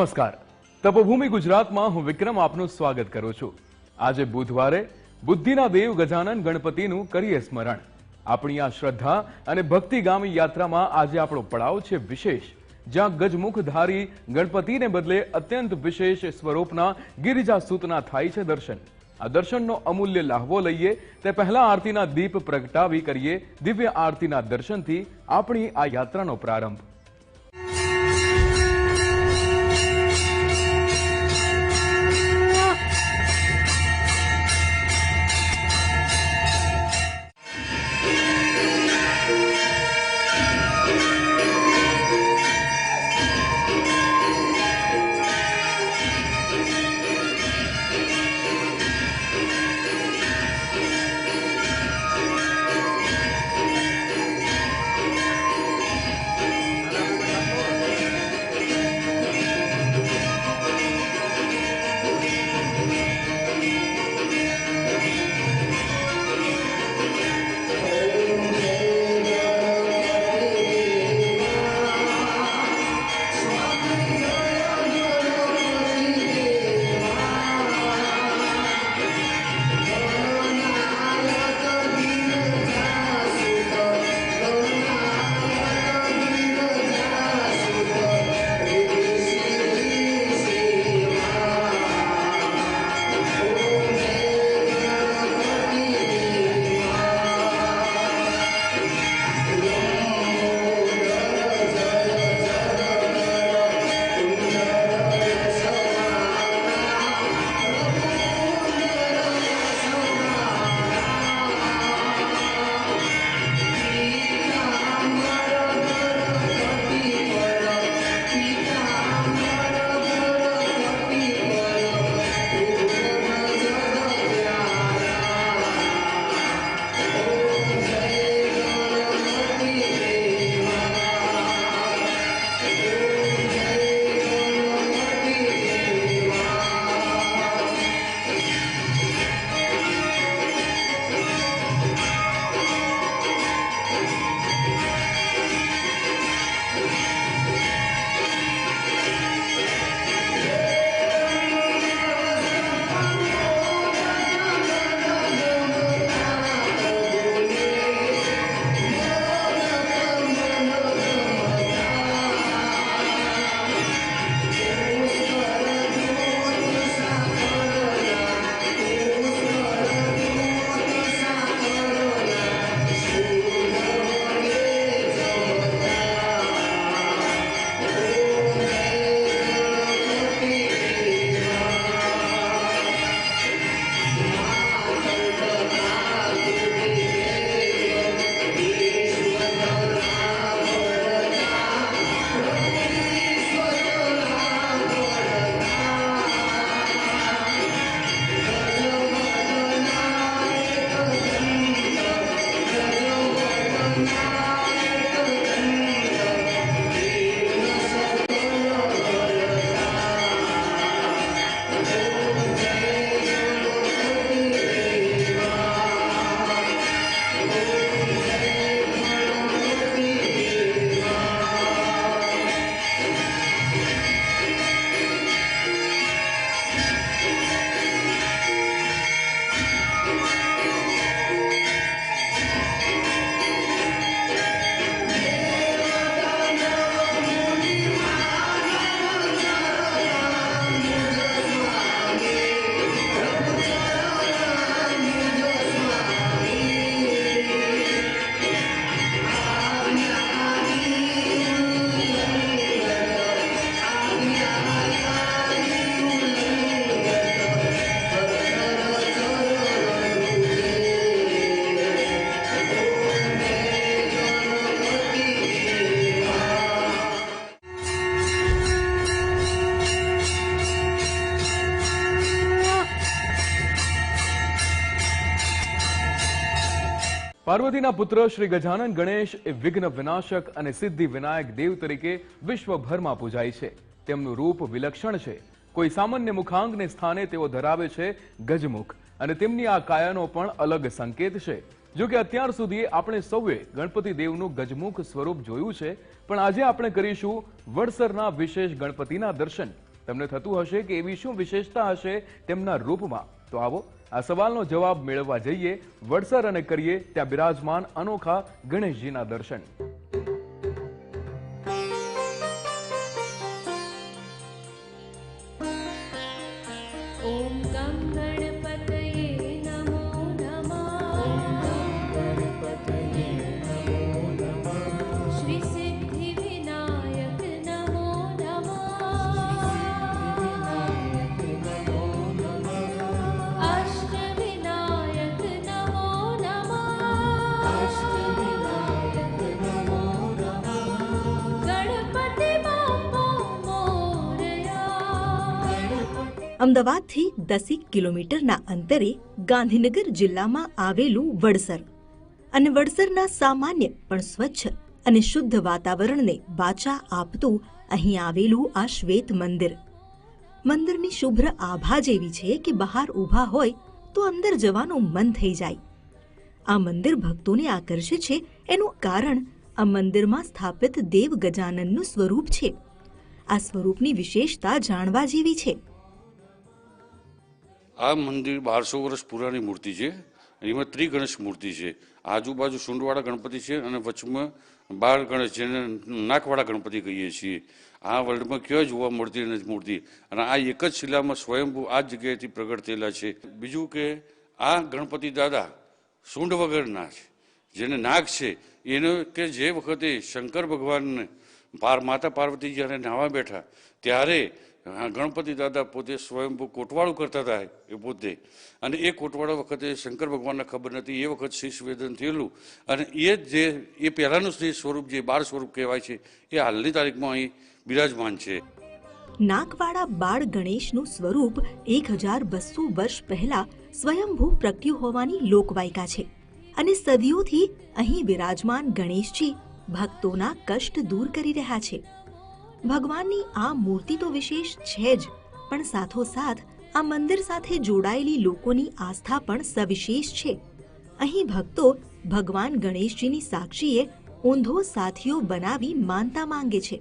નમસ્કાર. તપોભૂમિ ગુજરાતમાં હું વિક્રમ આપનું સ્વાગત કરું છું. આજે બુધવારે બુદ્ધિના દેવ ગજાનન ગણપતિનું કરીએ સ્મરણ. આપણી આ શ્રદ્ધા અને ભક્તિગામી યાત્રામાં આજે આપણો પડાવ છે વિશેષ. જ્યાં ગજમુખધારી ગણપતિને બદલે અત્યંત વિશેષ સ્વરૂપના ગિરિજા સૂતના થાય છે દર્શન. આ દર્શનનો અમૂલ્ય લાહવો લઈએ, તે પહેલા આરતીના દીપ પ્રગટાવી કરીએ, દિવ્ય આરતીના દર્શનથી આપણી આ યાત્રાનો પ્રારંભ. પાર્વતીના પુત્ર શ્રી ગજાનન ગણેશ એ વિઘ્ન વિનાશક અને સિદ્ધિ વિનાયક દેવ તરીકે વિશ્વભરમાં પૂજાય છે. તેમનું રૂપ વિલક્ષણ છે. કોઈ સામાન્ય મુખાંગને સ્થાને તેઓ ધરાવે છે ગજમુખ અને તેમની આ કાયાનો પણ અલગ સંકેત છે. જો કે અત્યાર સુધી આપણે સૌએ ગણપતિ દેવનું ગજમુખ સ્વરૂપ જોયું છે, પણ આજે આપણે કરીશું વડસરના વિશેષ ગણપતિના દર્શન. તમને થતું હશે કે એવી શું વિશેષતા હશે તેમના રૂપમાં? તો આવો આ સવાલનો જવાબ મેળવવા જઈએ વડસર અને કરીએ ત્યાં બિરાજમાન અનોખા ગણેશજીના દર્શન. અમદાવાદથી દસેક કિલોમીટરના અંતરે ગાંધીનગર જિલ્લામાં આવેલું વડસર. અને વડસરના સામાન્ય પણ સ્વચ્છ અને શુદ્ધ વાતાવરણને વાચા આપતું અહીં આવેલું આ શ્વેત મંદિર. મંદિરની શુભ્ર આભા જેવી છે કે બહાર ઊભા હોય તો અંદર જવાનું મન થઈ જાય. આ મંદિર ભક્તોને આકર્ષે છે એનું કારણ આ મંદિરમાં સ્થાપિત દેવ ગજાનનનું સ્વરૂપ છે. આ સ્વરૂપની વિશેષતા જાણવા જેવી છે. આ મંદિર બારસો વર્ષ પુરાની મૂર્તિ છે એમાં ત્રિગણેશ મૂર્તિ છે. આજુબાજુ સુંડવાળા ગણપતિ છે અને વચમાં બાળ ગણેશ જેને નાકવાળા ગણપતિ કહીએ છીએ. આ વર્લ્ડમાં ક્યાં જોવા મળતી નથી મૂર્તિ? અને આ એક જ શિલામાં સ્વયંભૂ આ જગ્યાએથી પ્રગટ થયેલા છે. બીજું કે આ ગણપતિ દાદા સૂંઢ વગરના છે. જેને નાગ છે. એને કે જે વખતે શંકર ભગવાનને પાર માતા પાર્વતી જ્યારે નાવા બેઠા, ત્યારે ગણપતિ દાદા પોતે સ્વયંભૂ કોટવાળું કરતા હતા એ પોતે. અને એ કોટવાળા વખતે શંકર ભગવાનને ખબર નથી એ વખત શીશ વેદન થયેલું. અને એ જે એ પહેલાંનું શ્રી સ્વરૂપ, જે બાળ સ્વરૂપ કહેવાય છે, એ હાલની તારીખમાં અહીં બિરાજમાન છે. નાગવાળા બાળ ગણેશનું સ્વરૂપ એક હજાર બસો વર્ષ પહેલા સ્વયંભૂ પ્રગટ્યું હોવાની લોકવાયકા છે. અને સદીઓથી અહીં બિરાજમાન ગણેશજી ભક્તોના કષ્ટ દૂર કરી રહ્યા છે. ભગવાનની આ મૂર્તિ તો વિશેષ છે જ, પણ સાથોસાથ આ મંદિર સાથે જોડાયેલી લોકોની આસ્થા પણ સવિશેષ છે. અહીં ભક્તો ભગવાન ગણેશજીની સાક્ષીએ ઊંધો સાથીઓ બનાવી માનતા માંગે છે.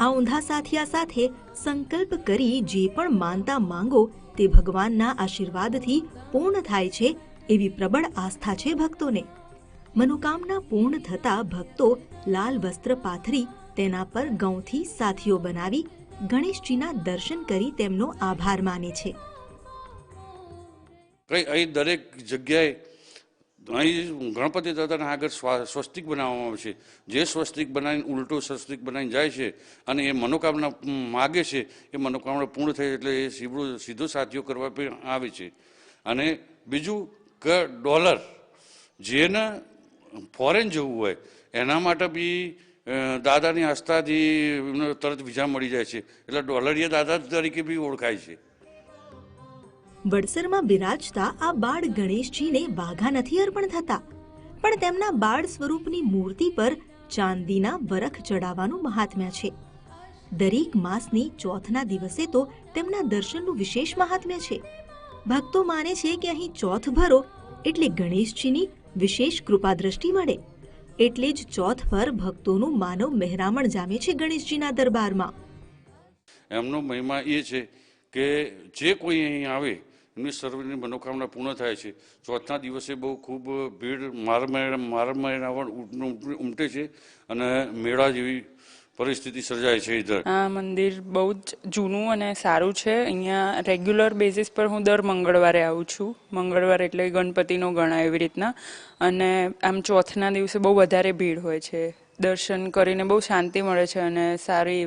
આ ઊંધા સાથિયા સાથે સંકલ્પ કરી જે પણ માનતા માંગો તે ભગવાનના આશીર્વાદથી પૂર્ણ થાય છે એવી પ્રબળ આસ્થા છે ભક્તોને. મનોકામના પૂર્ણ થતા ભક્તો લાલ વસ્ત્ર પાથરી તેના પર ગૌથી સાથીઓ બનાવી ગણેશજીના દર્શન કરી તેમનો આભાર માને છે. કઈ અહીં દરેક જગ્યાએ અહીં ગણપતિ દાદાના આગળ સ્વા- સ્વસ્તિક બનાવવામાં આવે છે. જે સ્વસ્તિક બનાવીને ઉલટો સ્વસ્તિક બનાવીને જાય છે અને એ મનોકામના માગે છે, એ મનોકામના પૂર્ણ થાય એટલે એ સીધો સીધો સાથીઓ કરવા આવે છે. અને બીજું કે, ડોલર. જેને ફોરેન જવું હોય. એના માટે બી દાદાની આસ્થાથી તરત વિઝા મળી જાય છે. એટલે ડોલરિયા દાદા તરીકે બી ઓળખાય છે. વડસરમાં બિરાજતા આ બાળ ગણેશજીને વાઘા નથી અર્પણ થતા. પણ તેમના બાળ સ્વરૂપની મૂર્તિ પર ચાંદીના વરખ ચડાવવાનું મહાત્મ્ય છે. દરેક માસની ચોથના દિવસે તો તેમના દર્શનનું વિશેષ મહાત્મ્ય છે. ભક્તો માને છે કે અહીં ચોથ ભરો એટલે ગણેશજીની વિશેષ કૃપા દ્રષ્ટિ મળે. એટલે જ ચોથ પર ભક્તોનું માનવ મહેરામણ જામે છે ગણેશજીના દરબારમાં. એમનો મહિમા એ છે કે જે કોઈ અહીં આવે, એમની સર્વની મનોકામના પૂર્ણ થાય છે. ચોથના દિવસે બહુ ખૂબ ભીડ મારમેળ મારમેળાવણ ઉમટે છે અને મેળા જેવી પરિસ્થિતિ સર્જાય છે ઇધર આ મંદિર બહુ જ જૂનું અને સારું છે. અહીંયા રેગ્યુલર બેઝિસ પર હું દર મંગળવારે આવું છું. મંગળવાર એટલે ગણપતિનો ગણાય એવી રીતના. અને આમ ચોથના દિવસે બહુ વધારે ભીડ હોય છે. દર્શન કરીને બહુ શાંતિ મળે છે અને સારી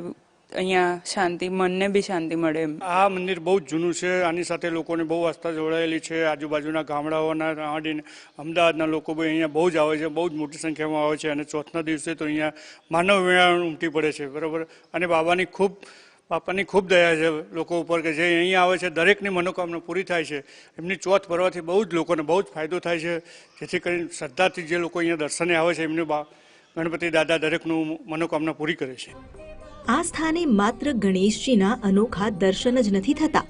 અહીંયા શાંતિ, મનને બી શાંતિ મળે એમ. આ મંદિર બહુ જ જૂનું છે. આની સાથે લોકોને બહુ આસ્થા જોડાયેલી છે. આજુબાજુના ગામડાઓના આડીને અમદાવાદના લોકો બી અહીંયા બહુ જ આવે છે. બહુ જ મોટી સંખ્યામાં આવે છે. અને ચોથના દિવસે તો અહીંયા માનવ મેળાવણ ઉમટી પડે છે. બરાબર? અને બાબાની ખૂબ, બાપાની ખૂબ દયા છે લોકો ઉપર કે જે અહીંયા આવે છે, દરેકની મનોકામના પૂરી થાય છે. એમની ચોથ ભરવાથી બહુ જ લોકોને બહુ જ ફાયદો થાય છે. જેથી કરીને શ્રદ્ધાથી જે લોકો અહીંયા દર્શને આવે છે, એમનું ગણપતિ દાદા દરેકનું મનોકામના પૂરી કરે છે. આ સ્થાને માત્ર ગણેશજીના અનોખા દર્શન જ નથી થતા,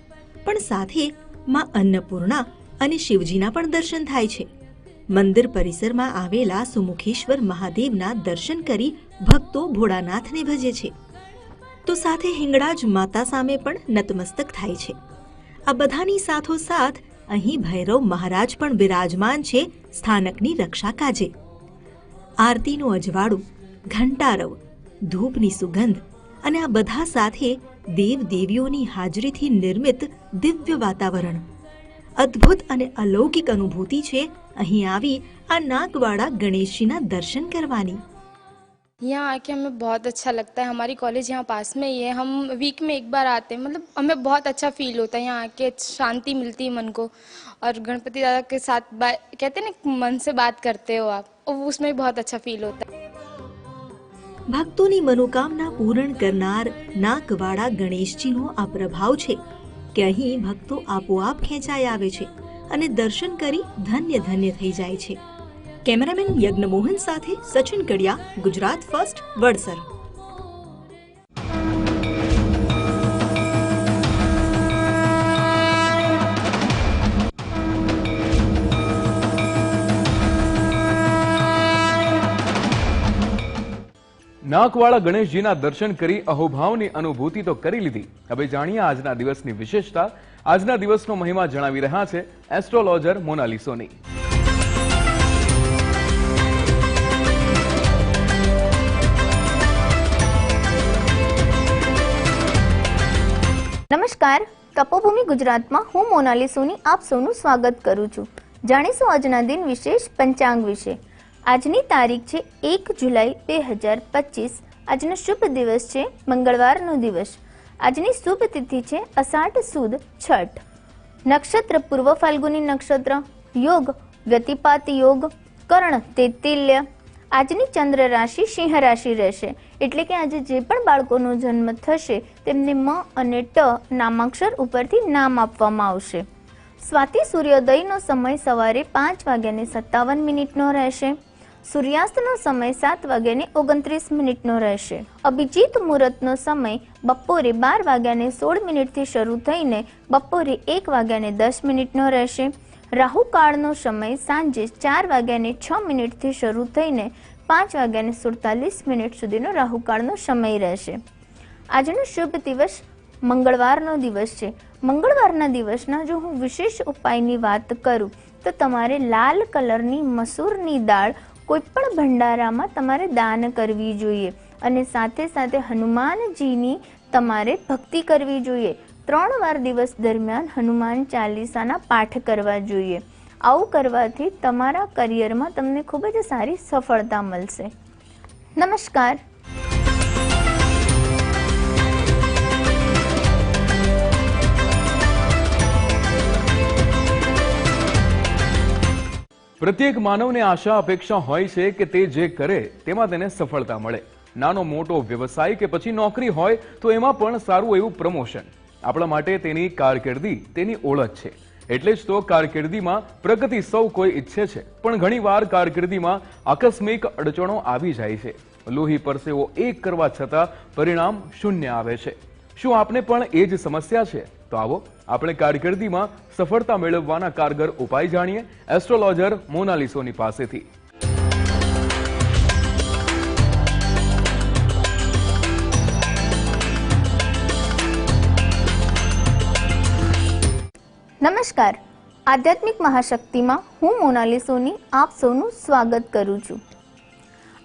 પણ સાથે માં અન્નપૂર્ણા અને શિવજીના પણ દર્શન થાય છે. મંદિર પરિસરમાં આવેલા સુમુખેશ્વર મહાદેવના દર્શન કરી ભક્તો ભોળાનાથને ભજે છે. તો સાથે હિંગળાજ માતા સામે પણ નતમસ્તક થાય છે. આ બધાની સાથોસાથ અહીં ભૈરવ મહારાજ પણ બિરાજમાન છે સ્થાનકની રક્ષા કાજે. આરતીનું અજવાળું, ઘંટારવ, ધૂપની સુગંધ અને આ બધા સાથે દેવ દેવીઓની હાજરીથી નિર્મિત દિવ્ય વાતાવરણ અદ્ભુત અને અલૌકિક અનુભૂતિ છે અહીં આવી આ નાગવાડા ગણેશજીના દર્શન કરવાની यहाँ आके हमें बहुत अच्छा लगता है हमारी कॉलेज यहाँ पास में ही है हम वीक में एक बार आते हैं मतलब हमें बहुत अच्छा फील होता है यहाँ आके शांति मिलती है मन को और गणपति दादा के साथ बा- कहते हैं ना मन से बात करते हो आप और उसमें भी बहुत अच्छा फील होता है ભક્તોની મનોકામના પૂર્ણ કરનાર નાકવાળા ગણેશજીનો આ પ્રભાવ છે કે અહીં ભક્તો આપોઆપ ખેંચાઈ આવે છે અને દર્શન કરી ધન્ય ધન્ય થઈ જાય છે. કેમેરામેન યજ્ઞમોહન સાથે સચિન કડિયા, ગુજરાત ફર્સ્ટ, વડસર. નાકવાળા ગણેશજીના દર્શન કરી અહોભાવની અનુભૂતિ તો કરી લીધી. હવે જાણીએ આજના દિવસની વિશેષતા. આજના દિવસનો મહિમા જણાવી રહ્યા છે એસ્ટ્રોલોજર મોનાલિસોની. નમસ્કાર. તપોભૂમિ ગુજરાતમાં હું મોનાલી સોની આપ સૌનું સ્વાગત કરું છું. જાણીશું આજના દિન વિશેષ પંચાંગ વિશે. આજની તારીખ છે એક જુલાઈ બે હજાર પચીસ. આજનો શુભ દિવસ છે મંગળવારનો દિવસ. આજની શુભ તિથિ છે અષાઢ સુદ છઠ. નક્ષત્ર પૂર્વ ફાલ્ગુની નક્ષત્ર. યોગ વ્યતિપાત યોગ, કર્ણ તેતિલ્ય આજની ચંદ્ર રાશિ સિંહ રાશિ રહેશે. એટલે કે આજે જે પણ બાળકોનો જન્મ થશે, તેમને મ અને ટ નામાક્ષર ઉપરથી નામ આપવામાં આવશે. સ્વાતિ સૂર્યોદયનો સમય સવારે પાંચ વાગ્યાને સત્તાવન મિનિટનો રહેશે. સૂર્યાસ્તનો સમય સાત વાગ્યાને ઓગણત્રીસ મિનિટનો રહેશે. અભિજીત મુહૂર્તનો સમય બપોરે બાર વાગ્યાને સોળ મિનિટથી શરૂ થઈને બપોરે એક વાગ્યાને દસ મિનિટનો રહેશે. રાહુકાળનો સમય સાંજે ચાર વાગ્યાને છ મિનિટથી શરૂ થઈને પાંચ વાગ્યાને સુડતાલીસ મિનિટ સુધીનો રાહુકાળનો સમય રહેશે. આજનો શુભ દિવસ મંગળવારનો દિવસ છે. મંગળવારના દિવસના જો હું વિશેષ ઉપાયની વાત કરું, તો તમારે લાલ કલરની મસૂરની દાળ કોઈ પણ ભંડારામાં તમારે દાન કરવી જોઈએ અને સાથે સાથે હનુમાનજીની તમારે ભક્તિ કરવી જોઈએ. ત્રણ વાર દિવસ દરમિયાન હનુમાન ચાલીસાના પાઠ કરવા જોઈએ. આવું કરવાથી તમારા કરિયરમાં તમને ખૂબ જ સારી સફળતા મળશે. નમસ્કાર. પ્રત્યેક માનવને આશા, અપેક્ષા હોય છે કે તે જે કરે તેમાં તેને સફળતા મળે. નાનો, મોટો વ્યવસાય કે પછી નોકરી હોય તો એમાં પણ સારું એવું પ્રમોશન. આપણા માટે તેની કારકિર્દી તેની ઓળખ છે. એટલે જ તો કારકિર્દીમાં પ્રગતિ સૌ કોઈ ઈચ્છે છે. પણ ઘણીવાર કારકિર્દીમાં આકસ્મિક અડચણો આવી જાય છે. લોહી પરસેવો એક કરવા છતાં પરિણામ શૂન્ય આવે છે. શું આપને પણ એ જ સમસ્યા છે? તો આવો આપણે કારકિર્દીમાં સફળતા મેળવવાના કારગર ઉપાય જાણીએ એસ્ટ્રોલોજર મોનાલિસોની પાસેથી. નમસ્કાર. આધ્યાત્મિક મહાશક્તિમાં હું મોનાલી સોની આપ સૌનું સ્વાગત કરું છું.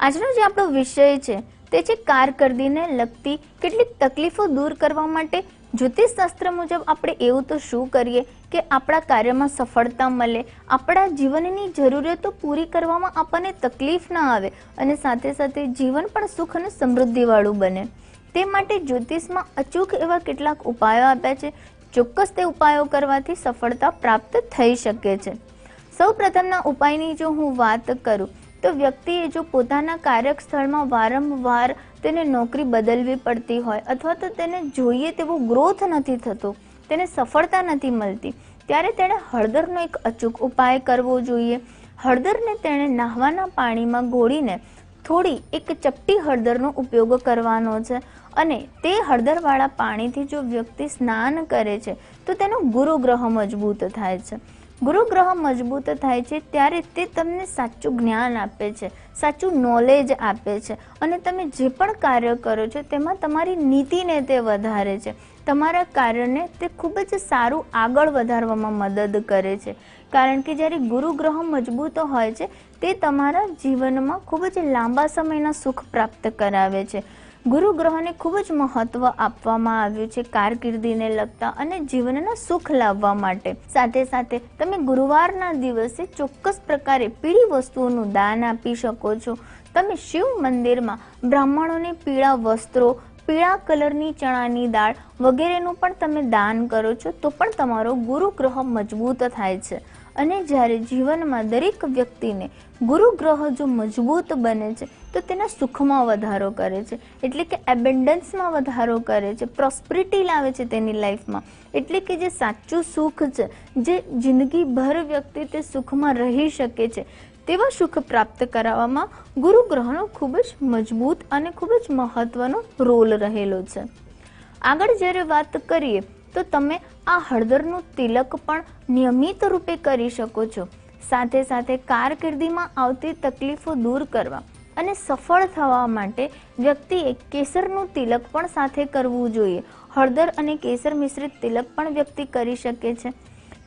આજનો જે આપણો વિષય છે તે છે કારકિર્દીને લગતી કેટલીક તકલીફો દૂર કરવા માટે જ્યોતિષ શાસ્ત્ર મુજબ આપણે એવું તો શું કરીએ કે આપણા કાર્યમાં સફળતા મળે, આપણા જીવનની જરૂરિયાતો પૂરી કરવામાં આપણને તકલીફ ના આવે અને સાથે સાથે જીવન પણ સુખ અને સમૃદ્ધિવાળું બને. તે માટે જ્યોતિષમાં અચૂક એવા કેટલાક ઉપાયો આપ્યા છે. ચોક્કસ તે ઉપાયો કરવાથી સફળતા પ્રાપ્ત થઈ શકે છે. સૌ પ્રથમના ઉપાયની જો હું વાત કરું તો વ્યક્તિએ જો પોતાના કાર્યસ્થળમાં વારંવાર તેને નોકરી બદલવી પડતી હોય અથવા તો તેને જોઈએ તેવો ગ્રોથ નથી થતો, તેને સફળતા નથી મળતી, ત્યારે તેણે હળદરનો એક અચૂક ઉપાય કરવો જોઈએ. હળદરને તેણે નાહવાના પાણીમાં ગોળીને થોડી એક ચપટી હળદરનો ઉપયોગ કરવાનો છે અને તે હળદરવાળા પાણીથી જો વ્યક્તિ સ્નાન કરે છે, તો તેનો ગુરુગ્રહ મજબૂત થાય છે. ગુરુ ગ્રહ મજબૂત થાય છે ત્યારે તે તમને સાચું જ્ઞાન આપે છે, સાચું નોલેજ આપે છે અને તમે જે પણ કાર્ય કરો છો તેમાં તમારી નીતિને તે વધારે છે. તમારા કાર્યને તે ખૂબ જ સારું આગળ વધારવામાં મદદ કરે છે. કારણ કે જ્યારે ગુરુ ગ્રહ મજબૂત હોય છે, તે તમારા જીવનમાં ખૂબ જ લાંબા સમયના સુખ પ્રાપ્ત કરાવે છે. ગુરુ ગ્રહને ખૂબ જ મહત્વ આપવામાં આવ્યું છે કારકિર્દીને લગતા અને જીવનના સુખ લાવવા માટે. સાથે સાથે તમે ગુરુવારના દિવસે ચોક્કસ પ્રકારે પીળી વસ્તુઓનું દાન આપી શકો છો. તમે શિવ મંદિરમાં બ્રાહ્મણોને પીળા વસ્ત્રો, પીળા કલરની ચણાની દાળ વગેરેનું પણ તમે દાન કરો છો, તો પણ તમારો ગુરુ ગ્રહ મજબૂત થાય છે. અને જ્યારે જીવનમાં દરેક વ્યક્તિને ગુરુ ગ્રહ જો મજબૂત બને છે તો તેના સુખમાં વધારો કરે છે. એટલે કે એબેન્ડન્સમાં વધારો કરે છે. પ્રોસ્પરિટી લાવે છે તેની લાઈફમાં એટલે કે જે સાચું સુખ છે, જે જિંદગીભર વ્યક્તિ તે સુખમાં રહી શકે છે, તેવા સુખ પ્રાપ્ત કરાવવામાં ગુરુ ગ્રહનો ખૂબ જ મજબૂત અને ખૂબ જ મહત્વનો રોલ રહેલો છે. આગળ જ્યારે વાત કરીએ, તો તમે આ હળદરનું તિલક પણ નિયમિત રૂપે કરી શકો છો. સાથે સાથે કારકિર્દીમાં આવતી તકલીફો દૂર કરવા. અને સફળ થવા માટે વ્યક્તિએ કેસરનું તિલક પણ સાથે કરવું જોઈએ. હળદર અને કેસર મિશ્રિત તિલક પણ વ્યક્તિ કરી શકે છે.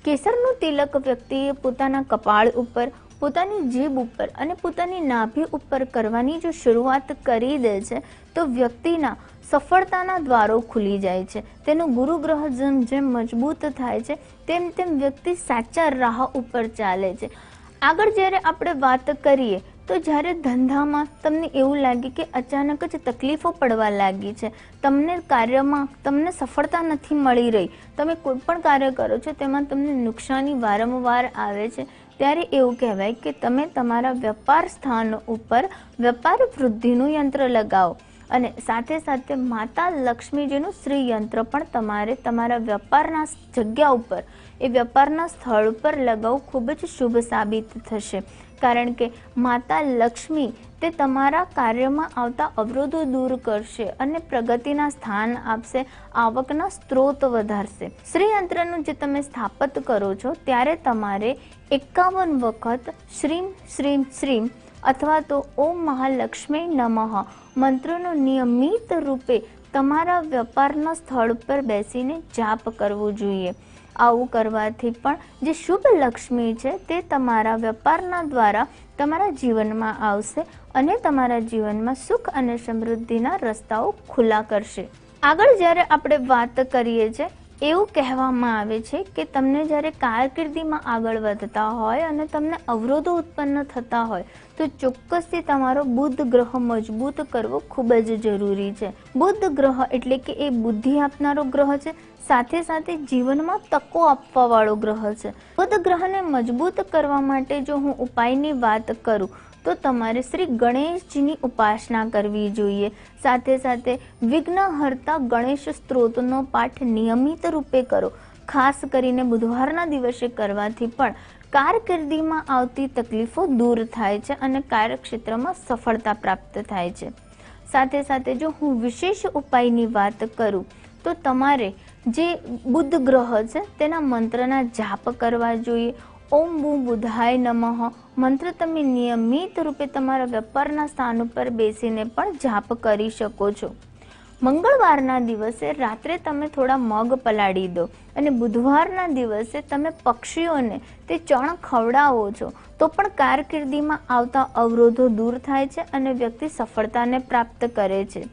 કેસરનું તિલક વ્યક્તિએ પોતાના કપાળ ઉપર, પોતાની જીભ ઉપર અને પોતાની નાભી ઉપર કરવાની જો શરૂઆત કરી દે છે, તો વ્યક્તિના સફળતાના દ્વારો ખુલી જાય છે. તેનું ગુરુ ગ્રહ જેમ જેમ મજબૂત થાય છે, તેમ તેમ વ્યક્તિ સાચા રાહ ઉપર ચાલે છે. આગળ જ્યારે આપણે વાત કરીએ તો જ્યારે ધંધામાં તમને એવું લાગે કે અચાનક જ તકલીફો પડવા લાગી છે, તમને કાર્યમાં તમને સફળતા નથી મળી રહી, તમે કોઈ પણ કાર્ય કરો છો, તેમાં તમને નુકસાની વારંવાર આવે છે, ત્યારે એવું કહેવાય કે તમે તમારા વેપાર સ્થાન ઉપર વેપાર વૃદ્ધિનું યંત્ર લગાવો. અને સાથે સાથે માતા લક્ષ્મીજીનું શ્રી યંત્ર પણ તમારે તમારા વેપારના જગ્યા ઉપર, એ વેપારના સ્થળ ઉપર લગાવવું ખૂબ જ શુભ સાબિત થશે. કારણ કે માતા લક્ષ્મી તે તમારા કાર્યમાં આવતા અવરોધો દૂર કરશે અને પ્રગતિના સ્થાન આપશે, આવકના સ્ત્રોત વધારશે. શ્રી યંત્રનું જે તમે સ્થાપત કરો છો, ત્યારે તમારે એકાવન વખત શ્રીમ શ્રીમ શ્રીમ અથવા તો ઓમ મહાલક્ષ્મી નમઃ મંત્રનો નિયમિત રૂપે તમારા વેપારના સ્થળ પર બેસીને જાપ કરવો જોઈએ. આવું કરવાથી પણ જે શુભ લક્ષ્મી છે તે તમારા વેપારના દ્વારા તમારા જીવનમાં આવશે અને તમારા જીવનમાં સુખ અને સમૃદ્ધિના રસ્તાઓ ખુલ્લા કરશે. આગળ જ્યારે આપણે વાત કરીએ છીએ એવું કહેવામાં આવે છે કે તમને જ્યારે કારકિર્દીમાં આગળ વધતા હોય અને તમને અવરોધો ઉત્પન્ન થતા હોય, તો ચોક્કસથી તમારો બુદ્ધ ગ્રહ મજબૂત કરવો ખૂબ જ જરૂરી છે. બુદ્ધ ગ્રહ એટલે કે એ બુદ્ધિ આપનારો ગ્રહ છે, સાથે સાથે જીવનમાં તકો આપવાવાળો ગ્રહ છે. બુદ્ધ ગ્રહને મજબૂત કરવા માટે જો હું ઉપાયની વાત કરું તો તમારે શ્રી ગણેશજીની ઉપાસના કરવી જોઈએ. સાથે સાથે વિઘ્નહર્તા ગણેશ સ્ત્રોતનો પાઠ નિયમિત રૂપે કરો. ખાસ કરીને બુધવારના દિવસે કરવાથી પણ કારકિર્દીમાં આવતી તકલીફો દૂર થાય છે અને કાર્યક્ષેત્રમાં સફળતા પ્રાપ્ત થાય છે. સાથે સાથે જો હું વિશેષ ઉપાયની વાત કરું, તો તમારે જે બુદ્ધ ગ્રહ છે તેના મંત્રના જાપ કરવા જોઈએ. ઓમ બુમ બુધાય નમઃ. મંત્ર તમે નિયમિત રૂપે તમારા વેપારના સ્થાન ઉપર બેસીને પણ જાપ કરી શકો છો. મંગળવારના દિવસે રાત્રે તમે થોડા મગ પલાળી દો અને બુધવારના દિવસે તમે પક્ષીઓને તે ચણ ખવડાવો છો, તો પણ કારકિર્દીમાં આવતા અવરોધો દૂર થાય છે અને વ્યક્તિ સફળતાને પ્રાપ્ત કરે છે.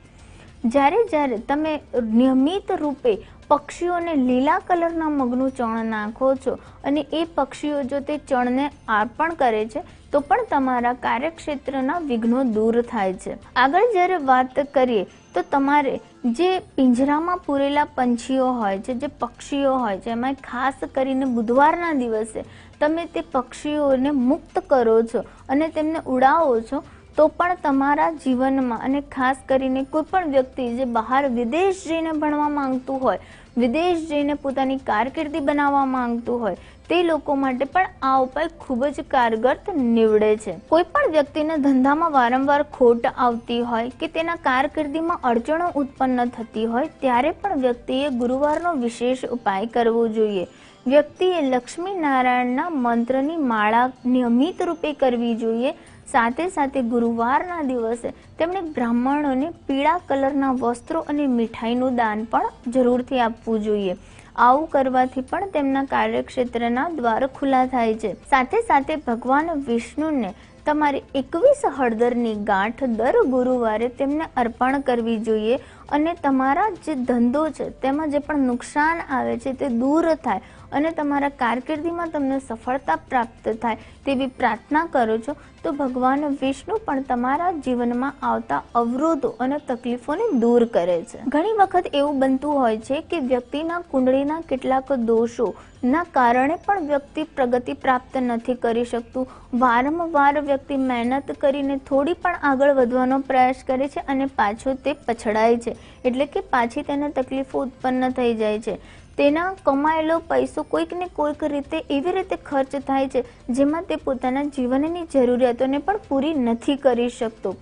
જ્યારે જ્યારે તમે નિયમિત રૂપે પક્ષીઓને લીલા કલરના મગનું ચણ નાખો છો અને એ પક્ષીઓ જો તે ચણને અર્પણ કરે છે, તો પણ તમારા કાર્યક્ષેત્રના વિઘ્નો દૂર થાય છે. આગળ જ્યારે વાત કરીએ, તો તમારે જે પિંજરામાં પૂરેલા પંછીઓ હોય છે, જે પક્ષીઓ હોય છે એમાં ખાસ કરીને બુધવારના દિવસે તમે તે પક્ષીઓને મુક્ત કરો છો અને તેમને ઉડાવો છો તો પણ તમારા જીવનમાં અને ખાસ કરીને કોઈ પણ વ્યક્તિ જે બહાર વિદેશ જઈને ભણવા માંગતું હોય, વિદેશ જઈને પોતાની કારકિર્દી બનાવવા માંગતું હોય, તે લોકો માટે પણ આ ઉપાય ખૂબ જ કારગર નીવડે છે. કોઈ પણ વ્યક્તિને ધંધામાં વારંવાર ખોટ આવતી હોય કે તેના કારકિર્દીમાં અડચણો ઉત્પન્ન થતી હોય, ત્યારે પણ વ્યક્તિએ ગુરુવારનો વિશેષ ઉપાય કરવો જોઈએ. વ્યક્તિએ લક્ષ્મી નારાયણના મંત્રની માળા નિયમિત રૂપે કરવી જોઈએ સાથે સાથે ગુરુવારના દિવસે તેમણે બ્રાહ્મણોને પીળા કલરના વસ્ત્રો અને મીઠાઈનું દાન પણ જરૂરથી આપવું જોઈએ. આવું કરવાથી પણ તેમના કાર્યક્ષેત્રના દ્વાર ખુલ્લા થાય છે. સાથે સાથે ભગવાન વિષ્ણુને તમારે એકવીસ હળદરની ગાંઠ દર ગુરુવારે તેમને અર્પણ કરવી જોઈએ અને તમારા જે ધંધો છે, તેમાં જે પણ નુકસાન આવે છે, તે દૂર થાય અને તમારા કારકિર્દીમાં તમને સફળતા પ્રાપ્ત થાય તેવી પ્રાર્થના કરો છો, તો ભગવાન વિષ્ણુ પણ તમારા જીવનમાં આવતા અવરોધો અને તકલીફોને દૂર કરે છે. ઘણી વખત એવું બનતું હોય છે કે વ્યક્તિના કુંડળીના કેટલાક દોષો ના કારણે પણ વ્યક્તિ પ્રગતિ પ્રાપ્ત નથી કરી શકતું. વારંવાર વ્યક્તિ મહેનત કરીને થોડી પણ આગળ વધવાનો પ્રયાસ કરે છે અને પાછો તે પછડાય છે, એટલે કે પાછી તેને તકલીફો ઉત્પન્ન થઈ જાય છે. તેના કમાયેલો પૈસો કોઈક ને કોઈક રીતે એવી રીતે ખર્ચ થાય છે, જેમાં તે પોતાના જીવનની જરૂરિયાતોને પણ પૂરી નથી કરી શકતો.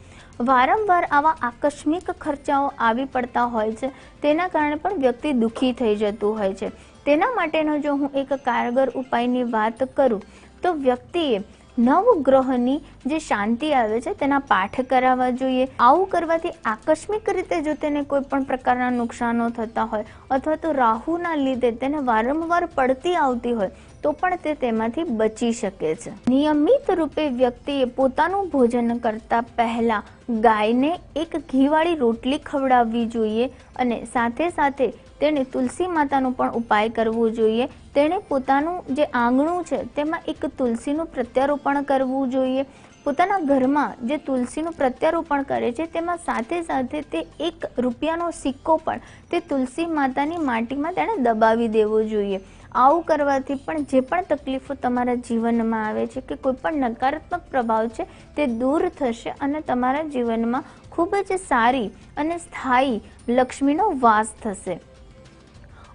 વારંવાર આવા આકસ્મિક ખર્ચાઓ આવી પડતા હોય છે, તેના કારણે પણ વ્યક્તિ દુઃખી થઈ જતું હોય છે. તેના માટેનો જો હું એક કારગર ઉપાયની વાત કરું, તો વ્યક્તિએ નવ ગ્રહની જે શાંતિ આવે છે, તેના પાઠ કરાવવા જોઈએ. આવું કરવાથી આકસ્મિક રીતે જો તેને કોઈ પણ પ્રકારના નુકસાનો થતા હોય અથવા તો રાહુના લીધે તેને વારંવાર પડતી આવતી હોય, તો પણ તે તેમાંથી બચી શકે છે. નિયમિત રૂપે વ્યક્તિએ પોતાનું ભોજન કરતા પહેલા ગાયને એક ઘીવાળી રોટલી ખવડાવવી જોઈએ અને સાથે સાથે તેણે તુલસી માતાનો પણ ઉપાય કરવો જોઈએ. તેણે પોતાનું જે આંગણું છે, તેમાં એક તુલસીનું પ્રત્યારોપણ કરવું જોઈએ. પોતાના ઘરમાં જે તુલસીનું પ્રત્યારોપણ કરે છે, તેમાં સાથે સાથે તે એક રૂપિયાનો સિક્કો પણ તે તુલસી માતાની માટીમાં તેણે દબાવી દેવો જોઈએ. આવું કરવાથી પણ જે પણ તકલીફો તમારા જીવનમાં આવે છે કે કોઈ પણ નકારાત્મક પ્રભાવ છે, તે દૂર થશે અને તમારા જીવનમાં ખૂબ જ સારી અને સ્થાયી લક્ષ્મીનો વાસ થશે.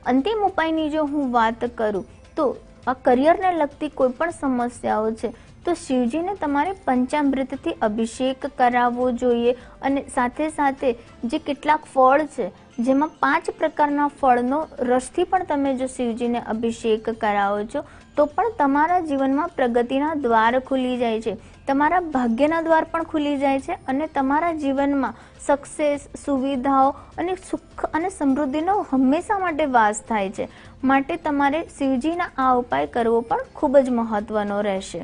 અંતિમ ઉપાયની જો હું વાત કરું, તો આ કરિયરને લગતી કોઈ પણ સમસ્યાઓ છે, તો શિવજીને તમારે પંચામૃતથી અભિષેક કરાવવો જોઈએ અને સાથે સાથે જે કેટલાક ફળ છે, જેમાં પાંચ પ્રકારના ફળનો રસથી પણ તમે જો શિવજીને અભિષેક કરાવો છો તો પણ તમારા જીવનમાં પ્રગતિના દ્વાર ખુલી જાય છે. તમારા ભાગ્યના દ્વાર પણ ખુલી જાય છે અને તમારા જીવનમાં સક્સેસ સુવિધાઓ અને સુખ અને સમૃદ્ધિનો હંમેશા માટે વાસ થાય છે. માટે તમારે શિવજીના આ ઉપાય કરવો પણ ખૂબ જ મહત્વનો રહેશે.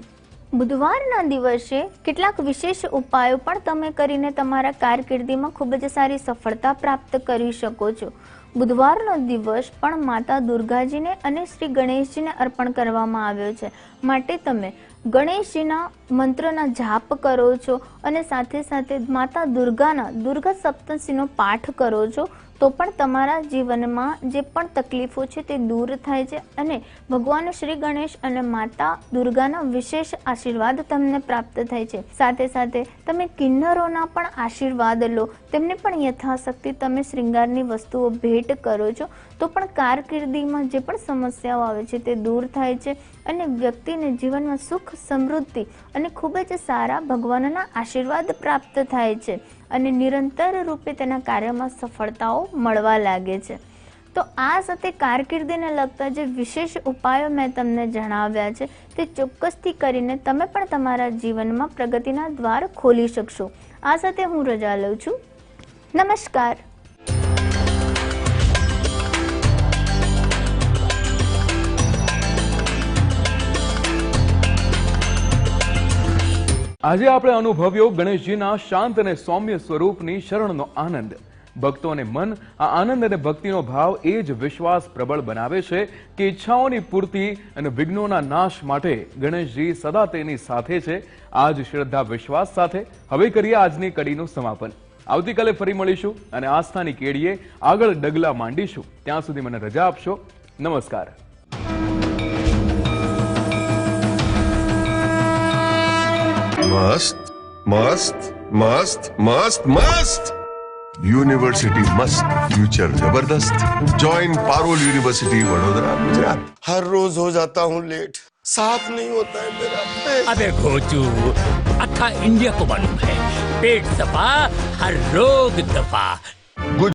બુધવારના દિવસે કેટલાક વિશેષ ઉપાયો પણ તમે કરીને તમારા કારકિર્દીમાં ખૂબ જ સારી સફળતા પ્રાપ્ત કરી શકો છો. બુધવારનો દિવસ પણ માતા દુર્ગાજીને અને શ્રી ગણેશજીને અર્પણ કરવામાં આવ્યો છે. માટે તમે ગણેશજીના મંત્રના જાપ કરો છો અને સાથે સાથે માતા દુર્ગાના દુર્ગા સપ્તશીનો પાઠ કરો છો. તો પણ તમારા જીવનમાં જે પણ તકલીફો છે તે દૂર થાય છે અને ભગવાન શ્રી ગણેશ અને માતા દુર્ગાના વિશેષ આશીર્વાદ તમને પ્રાપ્ત થાય છે. સાથે સાથે તમે કિન્નરોના પણ આશીર્વાદ લો. તેમને પણ યથાશક્તિ તમે શ્રૃંગારની વસ્તુઓ ભેટ કરો છો. તો પણ કારકિર્દીમાં જે પણ સમસ્યાઓ આવે છે તે દૂર થાય છે અને વ્યક્તિને જીવનમાં સુખ સમૃદ્ધિ અને ખૂબ જ સારા ભગવાનના આશીર્વાદ પ્રાપ્ત થાય છે. અને નિરંતર રૂપે તેના કાર્યમાં સફળતાઓ મળવા લાગે છે. તો આ સાથે કારકિર્દીને લગતા જે વિશેષ ઉપાયો મેં તમને જણાવ્યા છે, તે ચોક્કસથી કરીને તમે પણ તમારા જીવનમાં પ્રગતિના દ્વાર ખોલી શકશો. આ સાથે હું રજા લઉં છું. નમસ્કાર. આજે આપણે અનુભવ્યો ગણેશજીના શાંત અને સૌમ્ય સ્વરૂપની શરણનો આનંદ. ભક્તો અને મન, આ આનંદ અને ભક્તિનો ભાવ એ જ વિશ્વાસ પ્રબળ બનાવે છે કે ઈચ્છાઓની પૂર્તિ અને વિઘ્નોના નાશ માટે ગણેશજી સદા તેની સાથે છે. આ જ શ્રદ્ધા વિશ્વાસ સાથે હવે કરીએ આજની કડીનું સમાપન. આવતીકાલે ફરી મળીશું અને આસ્થાની કેડીએ આગળ ડગલા માંડીશું. ત્યાં સુધી મને રજા આપશો. નમસ્કાર. मस्त मस्त मस्त मस्त मस्त यूनिवर्सिटी मस्त फ्यूचर ज़बरदस्त. जॉइन पारोल यूनिवर्सिटी वडोदरा गुजरात हर रोज हो जाता हूँ लेट साथ नहीं होता है मेरा अबे घोचू अच्छा इंडिया को मालूम है। पेट दफ़ा हर रोग दफ़ा